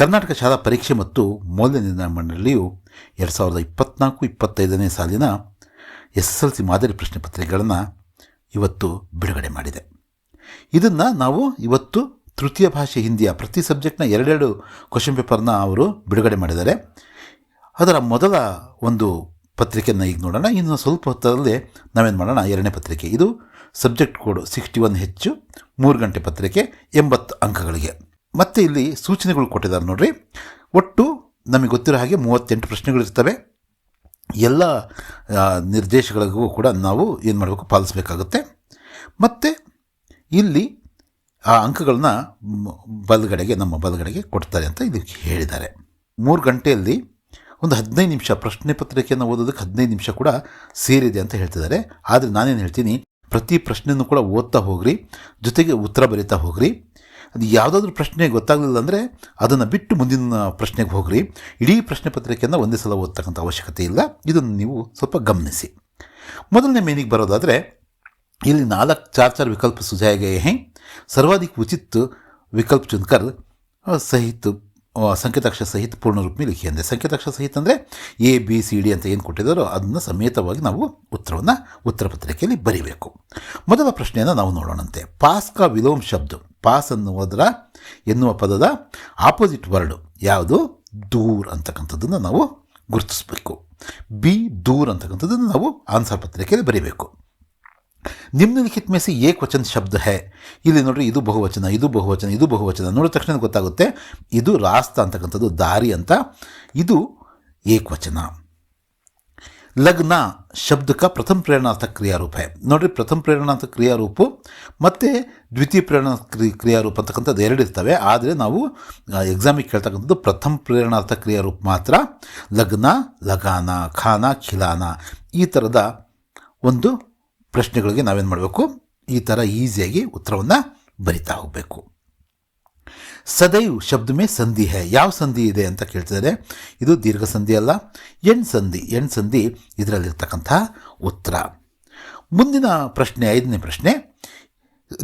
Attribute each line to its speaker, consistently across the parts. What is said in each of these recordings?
Speaker 1: ಕರ್ನಾಟಕ ಶಾಲಾ ಪರೀಕ್ಷೆ ಮತ್ತು ಮೌಲ್ಯ ನಿರ್ಣಯ ಮಂಡಳಿಯು ಎರಡು ಸಾವಿರದ ಇಪ್ಪತ್ನಾಲ್ಕು ಇಪ್ಪತ್ತೈದನೇ ಸಾಲಿನ ಎಸ್ ಎಸ್ ಎಲ್ ಸಿ ಮಾದರಿ ಪ್ರಶ್ನೆ ಪತ್ರಿಕೆಗಳನ್ನು ಇವತ್ತು ಬಿಡುಗಡೆ ಮಾಡಿದೆ. ಇದನ್ನು ನಾವು ಇವತ್ತು ತೃತೀಯ ಭಾಷೆ ಹಿಂದಿಯ ಪ್ರತಿ ಸಬ್ಜೆಕ್ಟ್ನ ಎರಡೆರಡು ಕ್ವಶನ್ ಪೇಪರ್ನ ಅವರು ಬಿಡುಗಡೆ ಮಾಡಿದ್ದಾರೆ. ಅದರ ಮೊದಲ ಒಂದು ಪತ್ರಿಕೆಯನ್ನು ಈಗ ನೋಡೋಣ. ಇನ್ನು ಸ್ವಲ್ಪ ಹೊತ್ತಲ್ಲೇ ನಾವೇನು ಮಾಡೋಣ? ಎರಡನೇ ಪತ್ರಿಕೆ. ಇದು ಸಬ್ಜೆಕ್ಟ್ ಕೋಡ್ ಸಿಕ್ಸ್ಟಿ ಒನ್ ಹೆಚ್ಚು ಮೂರು ಗಂಟೆ ಪತ್ರಿಕೆ ಎಂಬತ್ತು ಅಂಕಗಳಿಗೆ. ಮತ್ತು ಇಲ್ಲಿ ಸೂಚನೆಗಳು ಕೊಟ್ಟಿದ್ದಾರೆ ನೋಡ್ರಿ. ಒಟ್ಟು ನಮಗೆ ಗೊತ್ತಿರೋ ಹಾಗೆ ಮೂವತ್ತೆಂಟು ಪ್ರಶ್ನೆಗಳಿರ್ತವೆ ಎಲ್ಲ ನಿರ್ದೇಶಗಳಿಗೂ ಕೂಡ ನಾವು ಏನು ಮಾಡಬೇಕು, ಪಾಲಿಸಬೇಕಾಗುತ್ತೆ. ಮತ್ತು ಇಲ್ಲಿ ಆ ಅಂಕಗಳನ್ನ ಬಲಗಡೆಗೆ, ನಮ್ಮ ಬಲಗಡೆಗೆ ಕೊಡ್ತಾರೆ ಅಂತ ಇದಕ್ಕೆ ಹೇಳಿದ್ದಾರೆ. ಮೂರು ಗಂಟೆಯಲ್ಲಿ ಒಂದು ಹದಿನೈದು ನಿಮಿಷ ಪ್ರಶ್ನೆ ಪತ್ರಿಕೆಯನ್ನು ಓದೋದಕ್ಕೆ ಹದಿನೈದು ನಿಮಿಷ ಕೂಡ ಸೇರಿದೆ ಅಂತ ಹೇಳ್ತಿದ್ದಾರೆ. ಆದರೆ ನಾನೇನು ಹೇಳ್ತೀನಿ, ಪ್ರತಿ ಪ್ರಶ್ನೆಯೂ ಕೂಡ ಓದ್ತಾ ಹೋಗ್ರಿ, ಜೊತೆಗೆ ಉತ್ತರ ಬರೀತಾ ಹೋಗ್ರಿ. ಅದು ಯಾವುದಾದ್ರೂ ಪ್ರಶ್ನೆ ಗೊತ್ತಾಗಲಿಲ್ಲ ಅಂದರೆ ಅದನ್ನು ಬಿಟ್ಟು ಮುಂದಿನ ಪ್ರಶ್ನೆಗೆ ಹೋಗ್ರಿ. ಇಡೀ ಪ್ರಶ್ನೆ ಪತ್ರಿಕೆಯನ್ನು ಒಂದೇ ಸಲ ಓದ್ತಕ್ಕಂಥ ಅವಶ್ಯಕತೆ ಇಲ್ಲ. ಇದನ್ನು ನೀವು ಸ್ವಲ್ಪ ಗಮನಿಸಿ. ಮೊದಲನೇ ಮೇನಿಗೆ ಬರೋದಾದರೆ, ಇಲ್ಲಿ ನಾಲ್ಕು ಚಾರ್ ಚಾರ್ ವಿಕಲ್ಪ ಸುಜಾಯಿಗೆ ಹೇ, ಸರ್ವಾಧಿಕ ಉಚಿತ್ ವಿಕಲ್ಪ ಚುನ್ಕರ್ ಸಹಿತ ಸಂಕೇತಾಕ್ಷರ ಸಹಿತ ಪೂರ್ಣ ರೂಪ ಲಿಖಿ ಅಂದರೆ ಸಂಕೇತಾಕ್ಷರ ಸಹಿತ ಅಂದರೆ ಎ, ಬಿ, ಸಿ, ಡಿ ಅಂತ ಏನು ಕೊಟ್ಟಿದ್ದಾರೋ ಅದನ್ನು ಸಮೇತವಾಗಿ ನಾವು ಉತ್ತರವನ್ನು ಉತ್ತರ ಪತ್ರಿಕೆಯಲ್ಲಿ ಬರೀಬೇಕು. ಮೊದಲ ಪ್ರಶ್ನೆಯನ್ನು ನಾವು ನೋಡೋಣಂತೆ. ಪಾಸ್ಕ ವಿಲೋಮ್ ಶಬ್ದ. ಪಾಸ್ ಅನ್ನುವುದರ ಎನ್ನುವ ಪದದ ಆಪೋಸಿಟ್ ವರ್ಡ್ ಯಾವುದು? ದೂರ್ ಅಂತಕ್ಕಂಥದ್ದನ್ನು ನಾವು ಗುರುತಿಸಬೇಕು. ಬಿ ದೂರ್ ಅಂತಕ್ಕಂಥದ್ದನ್ನು ನಾವು ಆನ್ಸರ್ ಪತ್ರಿಕೆಯಲ್ಲಿ ಬರೀಬೇಕು. ನಿಮ್ನಲಿಖಿತ ಮೇಸಿ ಏಕವಚನ ಶಬ್ದ ಹೇ. ಇಲ್ಲಿ ನೋಡ್ರಿ ಇದು ಬಹುವಚನ ಇದು ಬಹುವಚನ ಇದು ಬಹುವಚನ. ನೋಡಿದ ತಕ್ಷಣ ಗೊತ್ತಾಗುತ್ತೆ, ಇದು ರಾಸ್ತ ಅಂತಕ್ಕಂಥದ್ದು ದಾರಿ ಅಂತ. ಇದು ಏಕವಚನ. ಲಗ್ನ ಶಬ್ದಕ್ಕೆ ಪ್ರಥಮ ಪ್ರೇರಣಾರ್ಥ ಕ್ರಿಯಾರೂಪ. ನೋಡ್ರಿ, ಪ್ರಥಮ ಪ್ರೇರಣಾರ್ಥ ಕ್ರಿಯಾರೂಪ ಮತ್ತು ದ್ವಿತೀಯ ಪ್ರೇರಣಾ ಕ್ರಿ- ಕ್ರಿಯಾರೂಪ ಅಂತಕ್ಕಂಥದ್ದು ಎರಡು ಇರ್ತವೆ. ಆದರೆ ನಾವು ಎಕ್ಸಾಮಿಗೆ ಕೇಳ್ತಕ್ಕಂಥದ್ದು ಪ್ರಥಮ ಪ್ರೇರಣಾರ್ಥ ಕ್ರಿಯಾರೂಪ ಮಾತ್ರ. ಲಗ್ನ, ಲಗಾನ, ಖಾನ, ಖಿಲಾನ ಈ ಥರದ ಒಂದು ಪ್ರಶ್ನೆಗಳಿಗೆ ನಾವೇನು ಮಾಡಬೇಕು? ಈ ಥರ ಈಸಿಯಾಗಿ ಉತ್ತರವನ್ನು ಬರಿತಾ ಹೋಗಬೇಕು. ಸದೈವ್ ಶಬ್ದಮೇ ಸಂಧಿ ಹೇ. ಯಾವ ಸಂಧಿ ಇದೆ ಅಂತ ಕೇಳ್ತಿದ್ದಾರೆ? ಇದು ದೀರ್ಘ ಸಂಧಿ ಅಲ್ಲ, ಎಣ್ ಸಂಧಿ. ಎಣ್ ಸಂಧಿ ಇದರಲ್ಲಿರ್ತಕ್ಕಂಥ ಉತ್ತರ. ಮುಂದಿನ ಪ್ರಶ್ನೆ, ಐದನೇ ಪ್ರಶ್ನೆ.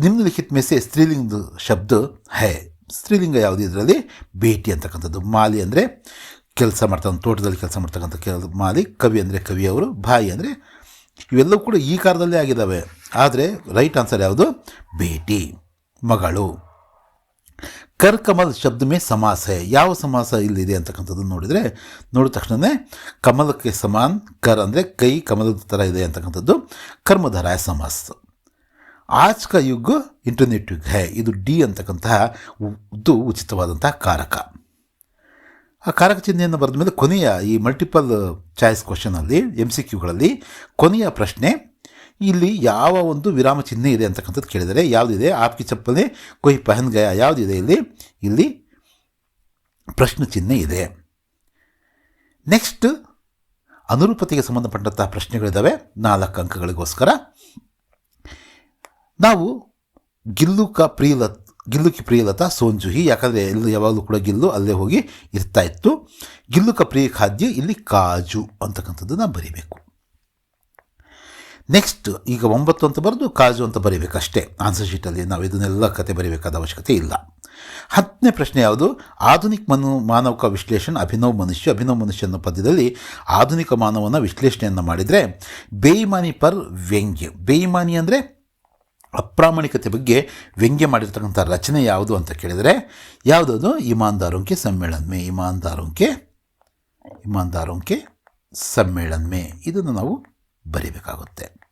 Speaker 1: ನಿಮ್ನಲಿಖಿತ ಮೇಸೆ ಸ್ತ್ರೀಲಿಂಗದ ಶಬ್ದ ಹೇ. ಸ್ತ್ರೀಲಿಂಗ ಯಾವುದು ಇದರಲ್ಲಿ? ಭೇಟಿ ಅಂತಕ್ಕಂಥದ್ದು. ಮಾಲಿ ಅಂದರೆ ಕೆಲಸ ಮಾಡ್ತಕ್ಕಂಥ, ತೋಟದಲ್ಲಿ ಕೆಲಸ ಮಾಡ್ತಕ್ಕಂಥ ಕೆಲ ಮಾಲಿ, ಕವಿ ಅಂದರೆ ಕವಿಯವರು ಬಾಯಿ ಅಂದರೆ ಇವೆಲ್ಲವೂ ಕೂಡ ಈ ಕಾಲದಲ್ಲೇ ಆಗಿದ್ದಾವೆ. ಆದರೆ ರೈಟ್ ಆನ್ಸರ್ ಯಾವುದು? ಭೇಟಿ ಮಗಳು. ಕರ್ ಶಬ್ದಮೇ ಸಮಾಸ. ಯಾವ ಸಮಾಸ ಇಲ್ಲಿದೆ ಅಂತಕ್ಕಂಥದ್ದನ್ನು ನೋಡಿದರೆ, ನೋಡಿದ ತಕ್ಷಣವೇ ಕಮಲಕ್ಕೆ ಸಮಾನ್, ಕರ್ ಅಂದರೆ ಕೈ ಕಮಲದ ಥರ ಇದೆ ಅಂತಕ್ಕಂಥದ್ದು. ಕರ್ಮಧಾರಾಯ ಸಮಾಸ. ಆಜ್ಕ ಯುಗ್ ಇಂಟರ್ನೆಟ್ ಯುಗ್ ಹೇ, ಇದು ಡಿ ಅಂತಕ್ಕಂತಹ ಉದ್ದು ಉಚಿತವಾದಂತಹ ಕಾರಕ. ಆ ಕಾರಕ ಚಿಹ್ನೆಯನ್ನು ಬರೆದ ಮೇಲೆ ಕೊನೆಯ ಈ ಮಲ್ಟಿಪಲ್ ಚಾಯ್ಸ್ ಕ್ವಶನಲ್ಲಿ ಎಂ ಸಿ ಕ್ಯೂಗಳಲ್ಲಿ ಕೊನೆಯ ಪ್ರಶ್ನೆ ಇಲ್ಲಿ ಯಾವ ಒಂದು ವಿರಾಮ ಚಿಹ್ನೆ ಇದೆ ಅಂತಕ್ಕಂಥದ್ದು ಕೇಳಿದರೆ ಯಾವುದಿದೆ? ಆಪ್ಕಿ ಚಪ್ಪಲಿ ಕೊಯ್ ಪಹನ್ ಗಯ ಯಾವುದಿದೆ ಇಲ್ಲಿ? ಇಲ್ಲಿ ಪ್ರಶ್ನೆ ಚಿಹ್ನೆ ಇದೆ. ನೆಕ್ಸ್ಟ್ ಅನುರೂಪತೆಗೆ ಸಂಬಂಧಪಟ್ಟಂತಹ ಪ್ರಶ್ನೆಗಳಿದ್ದಾವೆ ನಾಲ್ಕು ಅಂಕಗಳಿಗೋಸ್ಕರ. ನಾವು ಗಿಲ್ಲುಕ ಪ್ರಿಯಲತ್ ಗಿಲ್ಲುಕಿ ಪ್ರಿಯಲತಾ ಸೋಂಜುಹಿ ಯಾಕಂದರೆ ಎಲ್ಲಿ ಯಾವಾಗಲೂ ಕೂಡ ಗಿಲ್ಲು ಅಲ್ಲೇ ಹೋಗಿ ಇರ್ತಾ ಇತ್ತು. ಗಿಲ್ಲುಕ ಪ್ರಿಯ ಖಾದ್ಯ, ಇಲ್ಲಿ ಕಾಜು ಅಂತಕ್ಕಂಥದ್ದನ್ನು ಬರೀಬೇಕು. ನೆಕ್ಸ್ಟ್ ಈಗ ಒಂಬತ್ತು ಅಂತ ಬರೆದು ಕಾಜು ಅಂತ ಬರೀಬೇಕಷ್ಟೇ. ಆನ್ಸರ್ ಶೀಟಲ್ಲಿ ನಾವು ಇದನ್ನೆಲ್ಲ ಕತೆ ಬರೀಬೇಕಾದ ಅವಶ್ಯಕತೆ ಇಲ್ಲ. ಹತ್ತನೇ ಪ್ರಶ್ನೆ ಯಾವುದು? ಆಧುನಿಕ ಮನು, ಮಾನವಕ ವಿಶ್ಲೇಷಣೆ, ಅಭಿನವ್ ಮನುಷ್ಯ ಅಭಿನವ್ ಮನುಷ್ಯ ಅನ್ನೋ ಪದ್ಯದಲ್ಲಿ ಆಧುನಿಕ ಮಾನವನ ವಿಶ್ಲೇಷಣೆಯನ್ನು ಮಾಡಿದರೆ ಬೇಯಿಮಾನಿ ಪರ್ ವ್ಯಂಗ್ಯ. ಬೇಯಿಮಾನಿ ಅಂದರೆ ಅಪ್ರಾಮಾಣಿಕತೆ ಬಗ್ಗೆ ವ್ಯಂಗ್ಯ ಮಾಡಿರ್ತಕ್ಕಂಥ ರಚನೆ ಯಾವುದು ಅಂತ ಕೇಳಿದರೆ ಯಾವುದದು? ಇಮಾನ್ದಾರೋಂಕೆ ಸಮ್ಮೇಳನ್ಮೆ, ಇಮಾನ್ದಾರೋಂಕೆ ಇಮಾನ್ದಾರೋಂಕೆ ಸಮ್ಮೇಳನ್ಮೆ. ಇದನ್ನು ನಾವು ಬರೀಬೇಕಾಗುತ್ತೆ.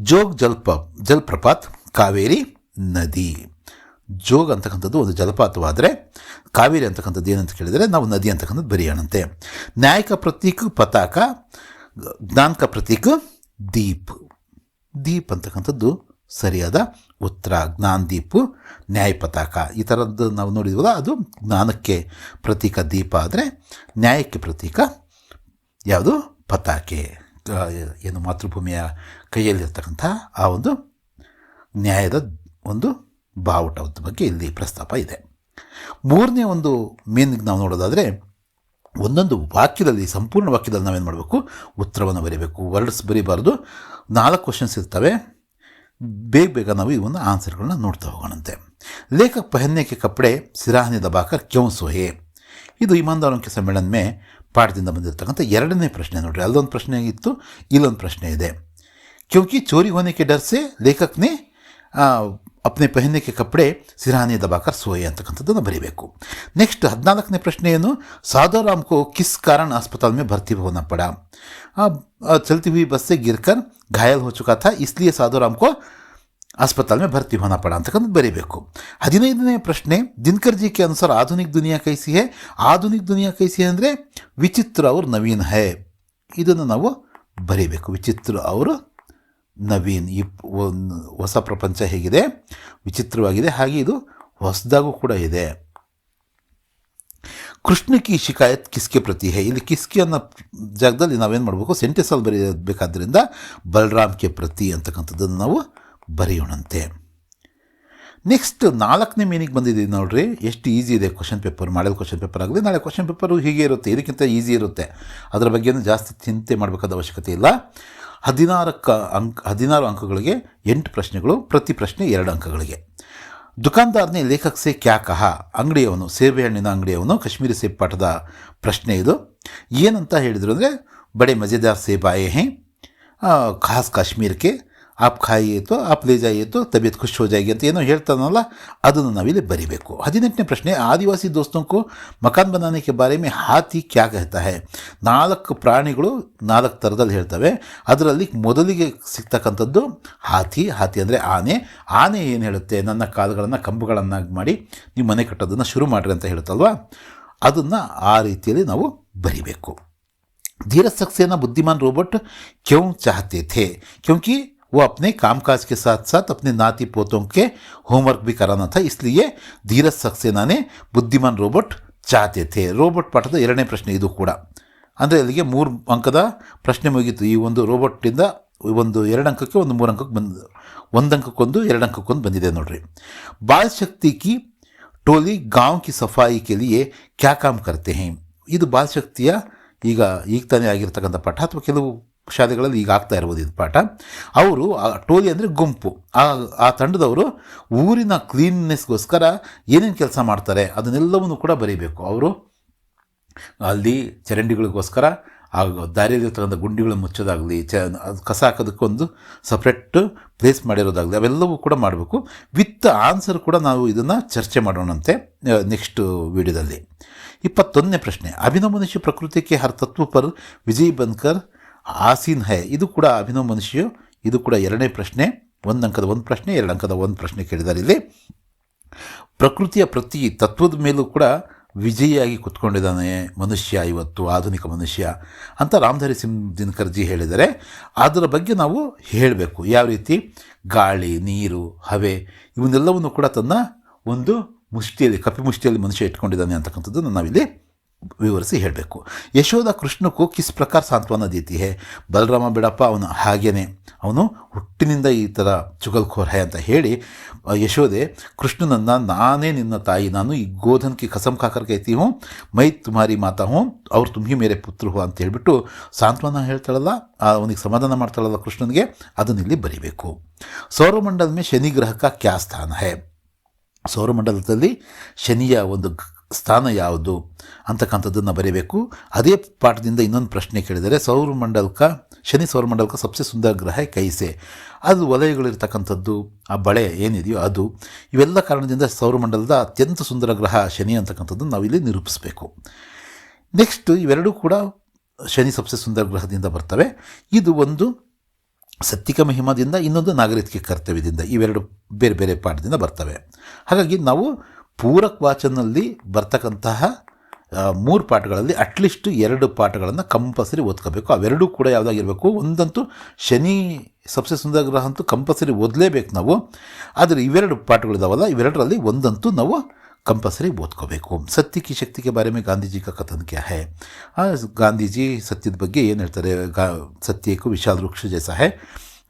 Speaker 1: ಜೋಗ್ ಜಲ್ಪ, ಜಲಪ್ರಪಾತ್, ಕಾವೇರಿ ನದಿ. ಜೋಗ್ ಅಂತಕ್ಕಂಥದ್ದು ಒಂದು ಜಲಪಾತವಾದರೆ, ಕಾವೇರಿ ಅಂತಕ್ಕಂಥದ್ದು ಏನಂತ ಕೇಳಿದರೆ ನಾವು ನದಿ ಅಂತಕ್ಕಂಥದ್ದು ಬರೆಯೋಣಂತೆ. ನ್ಯಾಯಕ ಪ್ರತೀಕ, ಪತಾಕ, ಜ್ಞಾನಕ ಪ್ರತೀಕ, ದೀಪ್. ದೀಪ್ ಅಂತಕ್ಕಂಥದ್ದು ಸರಿಯಾದ ಉತ್ತರ. ಜ್ಞಾನ ದೀಪು ನ್ಯಾಯ ಪತಾಕ ಈ ಥರದ್ದು ನಾವು ನೋಡಿದ್ವಲ್ಲ, ಅದು ಜ್ಞಾನಕ್ಕೆ ಪ್ರತೀಕ ದೀಪ ಆದರೆ ನ್ಯಾಯಕ್ಕೆ ಪ್ರತೀಕ ಯಾವುದು? ಪತಾಕೆ. ಏನು ಮಾತೃಭೂಮಿಯ ಕೈಯಲ್ಲಿರ್ತಕ್ಕಂಥ ಆ ಒಂದು ನ್ಯಾಯದ ಒಂದು ಬಾವುಟದ ಬಗ್ಗೆ ಇಲ್ಲಿ ಪ್ರಸ್ತಾಪ ಇದೆ. ಮೂರನೇ ಒಂದು ಮೀನ್ ನಾವು ನೋಡೋದಾದರೆ, ಒಂದೊಂದು ವಾಕ್ಯದಲ್ಲಿ, ಸಂಪೂರ್ಣ ವಾಕ್ಯದಲ್ಲಿ ನಾವೇನು ಮಾಡಬೇಕು? ಉತ್ತರವನ್ನು ಬರೀಬೇಕು. ವರ್ಡ್ಸ್ ಬರೀಬಾರ್ದು. ನಾಲ್ಕು ಕ್ವಶನ್ಸ್ ಇರ್ತವೆ. ಬೇಗ ಬೇಗ ನಾವು ಇವನ್ನ ಆನ್ಸರ್ಗಳನ್ನ ನೋಡ್ತಾ ಹೋಗೋಣಂತೆ. ಲೇಖಕ ಪಹನ್ಯಕ್ಕೆ ಕಪ್ಪಡೆ ಸಿರಾಹನಿ ದಬಾಕ ಕ್ಯೌ ಸೋಹೆ. ಇದು ಇಮಾನ್ದಾರೋಂಕೆ ಸಮ್ಮೇಳನ ಮೇ ಪಾಠದಿಂದ ಬಂದಿರತಕ್ಕಂಥ ಎರಡನೇ ಪ್ರಶ್ನೆ ನೋಡ್ರಿ. ಅಲ್ಲೊಂದು ಪ್ರಶ್ನೆ ಇತ್ತು, ಇಲ್ಲೊಂದು ಪ್ರಶ್ನೆ ಇದೆ. ಕ್ಯೂಕಿ ಚೋರಿ ಹೋನೆಗೆ ಡರ್ಸೆ, ಲೇಖಕನೇ अपने पहनने के कपड़े सिराहने दबाकर सोए ಅಂತಕ್ಕಂಥದ್ದನ್ನು ಬರೀಬೇಕು ನೆಕ್ಸ್ಟ್ ಹದಿನಾಲ್ಕನೇ ಪ್ರಶ್ನೆ ಏನು साधोराम को किस कारण अस्पताल में भर्ती होना पड़ा आ, आ, चलती हुई बस से गिरकर घायल हो चुका था इसलिए साधोराम को अस्पताल में भर्ती होना पड़ा ಅಂತಕ್ಕಂಥದ್ದು ಬರೀಬೇಕು ಹದಿನೈದನೇ ಪ್ರಶ್ನೆ ದಿನಕರ್ ಜಿ ಕೆ ಅನುಸಾರ ಆಧುನಿಕ ದುನಿಯಾ ಕೈಸಿ ಹೇ ಆಧುನಿಕ ದುನಿಯಾ ಕೈಸಿ ಅಂದರೆ ವಿಚಿತ್ರ ಅವ್ರ ನವೀನ್ ಹೇ ಇದನ್ನು ನಾವು ಬರೀಬೇಕು ವಿಚಿತ್ರ ಅವರು ನವೀನ್ ಈ ಹೊಸ ಪ್ರಪಂಚ ಹೇಗಿದೆ, ವಿಚಿತ್ರವಾಗಿದೆ, ಹಾಗೆ ಇದು ಹೊಸದಾಗೂ ಕೂಡ ಇದೆ. ಕೃಷ್ಣ ಕಿ ಶಿಕಾಯತ್ ಕಿಸ್ಕೆ ಪ್ರತಿ ಹೇ ಇಲ್ಲಿ ಕಿಸ್ಕೆ ಅನ್ನೋ ಜಾಗದಲ್ಲಿ ನಾವೇನು ಮಾಡಬೇಕು? ಸೆಂಟೆನ್ಸಲ್ಲಿ ಬರೆಯಬೇಕಾದ್ರಿಂದ ಬಲರಾಮ್ ಕೆ ಪ್ರತಿ ಅಂತಕ್ಕಂಥದ್ದನ್ನು ನಾವು ಬರೆಯೋಣಂತೆ. ನೆಕ್ಸ್ಟ್ ನಾಲ್ಕನೇ ಮೀನಿಗೆ ಬಂದಿದ್ದೀವಿ ನೋಡ್ರಿ. ಎಷ್ಟು ಈಸಿ ಇದೆ ಕ್ವಶನ್ ಪೇಪರ್ ಮಾಡೋದು ಕ್ವಶನ್ ಪೇಪರ್ ಆಗಲಿ, ನಾಳೆ ಕ್ವಶನ್ ಪೇಪರು ಹೀಗೆ ಇರುತ್ತೆ, ಇದಕ್ಕಿಂತ ಈಸಿ ಇರುತ್ತೆ. ಅದರ ಬಗ್ಗೆನೂ ಜಾಸ್ತಿ ಚಿಂತೆ ಮಾಡಬೇಕಾದ ಅವಶ್ಯಕತೆ ಇಲ್ಲ. ಹದಿನಾರಕ್ಕ ಅಂಕ, ಹದಿನಾರು ಅಂಕಗಳಿಗೆ ಎಂಟು ಪ್ರಶ್ನೆಗಳು, ಪ್ರತಿ ಪ್ರಶ್ನೆ ಎರಡು ಅಂಕಗಳಿಗೆ. ದುಕಾನ್ದಾರ್ನೇ ಲೇಖಕ್ ಸೇ ಕ್ಯಾ ಕಹ? ಅಂಗಡಿಯವನು ಸೇಬೆಹಣ್ಣಿನ ಅಂಗಡಿಯವನು, ಕಾಶ್ಮೀರಿ ಸೇಬ್ ಪಾಠದ ಪ್ರಶ್ನೆ ಇದು. ಏನಂತ ಹೇಳಿದರು ಅಂದರೆ, ಬಡೆ ಮಜೆದಾರ್ ಸೇಬ್ ಆಯೇ ಖಾಸ್ ಕಾಶ್ಮೀರಕ್ಕೆ ಆಪ್ ಖಾಯಿಯೇ ಆಪ್ ಲೇಜಾಯೇ ತಬಿಯತ್ ಖುಷಿ ಹೋ ಅಂತ ಏನೋ ಹೇಳ್ತಾನಲ್ಲ, ಅದನ್ನು ನಾವಿಲ್ಲಿ ಬರಿಬೇಕು. ಹದಿನೆಂಟನೇ ಪ್ರಶ್ನೆ, ಆದಿವಾಸಿ ದೋಸ್ತಂಕು ಮಕಾನ್ ಬನಾನಿಕೆ ಬಾರಿ ಮೇ ಹಾತಿ ಕ್ಯಾ ಹೇಳ್ತಾ ಹೇ? ನಾಲ್ಕು ಪ್ರಾಣಿಗಳು ನಾಲ್ಕು ಥರದಲ್ಲಿ ಹೇಳ್ತವೆ. ಅದರಲ್ಲಿ ಮೊದಲಿಗೆ ಸಿಗ್ತಕ್ಕಂಥದ್ದು ಹಾತಿ ಹಾತಿ ಅಂದರೆ ಆನೆ. ಆನೆ ಏನು ಹೇಳುತ್ತೆ? ನನ್ನ ಕಾಲುಗಳನ್ನು ಕಂಬುಗಳನ್ನಾಗಿ ಮಾಡಿ ನೀವು ಮನೆ ಕಟ್ಟೋದನ್ನು ಶುರು ಮಾಡ್ರಿ ಅಂತ ಹೇಳುತ್ತಲ್ವ ಅದನ್ನು ಆ ರೀತಿಯಲ್ಲಿ ನಾವು ಬರಿಬೇಕು. ಧೀರ ಸಕ್ಸೇನಾ ಬುದ್ಧಿಮಾನ್ ರೋಬೋಟ್ ಕ್ಯೂ ಚಾಹತೆ ಥೇ? ಕ್ಯೂಂಕಿ वो अपने कामकाज के साथ साथ अपने नाती पोतों के होमवर्क भी कराना था इसलिए धीरज सक्सेना ने बुद्धिमान रोबोट ಚಾತೆ ಥೇ ರೋಬೋಟ್ ಪಾಠದ ಎರಡನೇ ಪ್ರಶ್ನೆ ಇದು ಕೂಡ ಅಂದರೆ ಅಲ್ಲಿಗೆ ಮೂರು ಅಂಕದ ಪ್ರಶ್ನೆ ಮುಗೀತು ಈ ಒಂದು ರೋಬೋಟಿಂದ ಒಂದು ಎರಡು ಅಂಕಕ್ಕೆ ಒಂದು ಮೂರು ಅಂಕಕ್ಕೆ ಬಂದು ಒಂದು ಅಂಕಕ್ಕೊಂದು ಎರಡು ಅಂಕಕ್ಕೊಂದು ಬಂದಿದೆ ನೋಡ್ರಿ ಬಾಲ್ ಶಕ್ತಿ ಕಿ ಟೋಲಿ ಗಾಂವ್ ಕಿ ಸಫಾಯಿ ಕೆ ಲಿಯೆ ಕ್ಯಾ ಕಾಮ್ ಕರ್ತೆ ಹೇ ಇದು ಬಾಲ್ ಶಕ್ತಿಯ ಈಗ ಈಗ ತಾನೇ ಆಗಿರ್ತಕ್ಕಂಥ ಪಾಠ ಅಥವಾ ಕೆಲವು ಶಾಲೆಗಳಲ್ಲಿ ಈಗ ಆಗ್ತಾ ಇರ್ಬೋದು ಇದು ಪಾಠ. ಅವರು ಟೋಲಿ ಅಂದರೆ ಗುಂಪು. ಆ ಆ ತಂಡದವರು ಊರಿನ ಕ್ಲೀನ್ನೆಸ್ಗೋಸ್ಕರ ಏನೇನು ಕೆಲಸ ಮಾಡ್ತಾರೆ ಅದನ್ನೆಲ್ಲವನ್ನು ಕೂಡ ಬರೀಬೇಕು. ಅವರು ಅಲ್ಲಿ ಚರಂಡಿಗಳಿಗೋಸ್ಕರ ಆ ದಾರಿಯಲ್ಲಿರ್ತಕ್ಕಂಥ ಗುಂಡಿಗಳು ಮುಚ್ಚೋದಾಗಲಿ, ಚ, ಅದು ಕಸ ಹಾಕೋದಕ್ಕೊಂದು ಸಪ್ರೇಟ್ ಪ್ಲೇಸ್ ಮಾಡಿರೋದಾಗಲಿ ಅವೆಲ್ಲವೂ ಕೂಡ ಮಾಡಬೇಕು. ವಿತ್ ಆನ್ಸರ್ ಕೂಡ ನಾವು ಇದನ್ನು ಚರ್ಚೆ ಮಾಡೋಣಂತೆ ನೆಕ್ಸ್ಟ್ ವಿಡಿಯೋದಲ್ಲಿ. ಇಪ್ಪತ್ತೊಂದನೇ ಪ್ರಶ್ನೆ. ಅಭಿನವ ಮನುಷ್ಯ ಪ್ರಕೃತಿಗೆ ಹರ್ ತತ್ವ ಪರ್ ವಿಜಯ್ ಬನ್ಕರ್ ಆಸೀನ್ ಹೈ. ಇದು ಕೂಡ ಅಭಿನವ ಮನುಷ್ಯು ಇದು ಕೂಡ ಎರಡನೇ ಪ್ರಶ್ನೆ. ಒಂದು ಅಂಕದ ಒಂದು ಪ್ರಶ್ನೆ, ಎರಡು ಅಂಕದ ಒಂದು ಪ್ರಶ್ನೆ ಕೇಳಿದ್ದಾರೆ ಇಲ್ಲಿ. ಪ್ರಕೃತಿಯ ಪ್ರತಿ ತತ್ವದ ಮೇಲೂ ಕೂಡ ವಿಜಯಿಯಾಗಿ ಕುತ್ಕೊಂಡಿದ್ದಾನೆ ಮನುಷ್ಯ ಇವತ್ತು, ಆಧುನಿಕ ಮನುಷ್ಯ ಅಂತ ರಾಮಧಾರಿ ಸಿಂಗ್ ದಿನಕರ್ಜಿ ಹೇಳಿದರೆ ಅದರ ಬಗ್ಗೆ ನಾವು ಹೇಳಬೇಕು. ಯಾವ ರೀತಿ? ಗಾಳಿ, ನೀರು, ಹವೆ, ಇವನ್ನೆಲ್ಲವನ್ನು ಕೂಡ ತನ್ನ ಒಂದು ಮುಷ್ಟಿಯಲ್ಲಿ ಕಪಿ ಮುಷ್ಟಿಯಲ್ಲಿ ಮನುಷ್ಯ ಇಟ್ಕೊಂಡಿದ್ದಾನೆ ಅಂತಕ್ಕಂಥದ್ದನ್ನು ನಾವಿಲ್ಲಿ ವಿವರಿಸಿ ಹೇಳಬೇಕು. ಯಶೋಧ ಕೃಷ್ಣಕ್ಕೂ ಕಿಸ್ ಪ್ರಕಾರ ಸಾಂತ್ವನ ದೀತಿ ಹೇ ಬಲರಾಮ ಬಿಡಪ್ಪ ಅವನು ಹಾಗೇನೆ. ಅವನು ಹುಟ್ಟಿನಿಂದ ಈ ಥರ ಚುಗಲ್ಖೋರ್ ಹೇ ಅಂತ ಹೇಳಿ ಯಶೋಧೆ ಕೃಷ್ಣನನ್ನು ನಾನೇ ನಿನ್ನ ತಾಯಿ, ನಾನು ಈ ಗೋಧನ್ ಕಸಮ್ ಕಾಕರ್ ಕೈತಿ ಹ್ಞೂ ಮೈ ತುಮಾರಿ ಮಾತಾ ಹ್ಞೂ ಅವ್ರು ತುಂಬಿ ಮೇರೆ ಪುತ್ರ ಹೋ ಅಂತ ಹೇಳಿಬಿಟ್ಟು ಸಾಂತ್ವನ ಹೇಳ್ತಾಳಲ್ಲ ಅವನಿಗೆ ಸಮಾಧಾನ ಮಾಡ್ತಾಳಲ್ಲ ಕೃಷ್ಣನಿಗೆ, ಅದನ್ನ ಇಲ್ಲಿ ಬರಿಬೇಕು. ಸೌರಮಂಡಲ ಮೇಲೆ ಶನಿ ಗ್ರಹಕ್ಕೆ ಕ್ಯಾ ಸ್ಥಾನ ಹೇ. ಸೌರಮಂಡಲದಲ್ಲಿ ಶನಿಯ ಒಂದು ಸ್ಥಾನ ಯಾವುದು ಅಂತಕ್ಕಂಥದ್ದನ್ನು ಬರೀಬೇಕು. ಅದೇ ಪಾಠದಿಂದ ಇನ್ನೊಂದು ಪ್ರಶ್ನೆ ಕೇಳಿದರೆ, ಸೌರಮಂಡಲಕ, ಶನಿ ಸೌರಮಂಡಲಕ ಸಬ್ಸೆ ಸುಂದರ ಗ್ರಹ ಕೈಸೆ. ಅದು ವಲಯಗಳಿರ್ತಕ್ಕಂಥದ್ದು, ಆ ಬಳೆ ಏನಿದೆಯೋ ಅದು. ಇವೆಲ್ಲ ಕಾರಣದಿಂದ ಸೌರಮಂಡಲದ ಅತ್ಯಂತ ಸುಂದರ ಗ್ರಹ ಶನಿ ಅಂತಕ್ಕಂಥದ್ದನ್ನು ನಾವಿಲ್ಲಿ ನಿರೂಪಿಸಬೇಕು. ನೆಕ್ಸ್ಟ್ ಇವೆರಡೂ ಕೂಡ ಶನಿ ಸಬ್ಸೆ ಸುಂದರ ಗ್ರಹದಿಂದ ಬರ್ತವೆ. ಇದು ಒಂದು ಸತ್ತಿಕ ಮಹಿಮಾದಿಂದ ಇನ್ನೊಂದು ನಾಗರಿಕ ಕರ್ತವ್ಯದಿಂದ ಇವೆರಡು ಬೇರೆ ಬೇರೆ ಪಾಠದಿಂದ ಬರ್ತವೆ. ಹಾಗಾಗಿ ನಾವು ಪೂರಕ್ ವಾಚನಲ್ಲಿ ಬರ್ತಕ್ಕಂತಹ ಮೂರು ಪಾಠಗಳಲ್ಲಿ ಅಟ್ಲೀಸ್ಟ್ ಎರಡು ಪಾಠಗಳನ್ನು ಕಂಪಲ್ಸರಿ ಓದ್ಕೋಬೇಕು ಅವೆರಡೂ ಕೂಡ ಯಾವುದಾಗಿರಬೇಕು ಒಂದಂತೂ ಶನಿ ಸಬ್ಸೆ ಸುಂದರ ಗ್ರಹ ಅಂತೂ ಕಂಪಲ್ಸರಿ ಓದಲೇಬೇಕು ನಾವು ಆದರೆ ಇವೆರಡು ಪಾಠಗಳಿದಾವಲ್ಲ ಇವೆರಡರಲ್ಲಿ ಒಂದಂತೂ ನಾವು कंपलसरी ಓದ್ಕೋಬೇಕು ಸತ್ಯ ಕಿ ಶಕ್ತಿ ಕೆ ಬಾರೆ ಮೇ ಗಾಂಧೀಜಿ ಕಾ ಕಥನ್ ಕ್ಯಾ ಹೈ ಆ, ಗಾಂಧೀಜಿ ಸತ್ಯದ ಬಗ್ಗೆ ಏನು ಹೇಳ್ತಾರೆ ಗಾ ಸತ್ಯಕ್ಕೂ ವಿಶಾಲ ವೃಕ್ಷ ಜೈಸಾ ಹೈ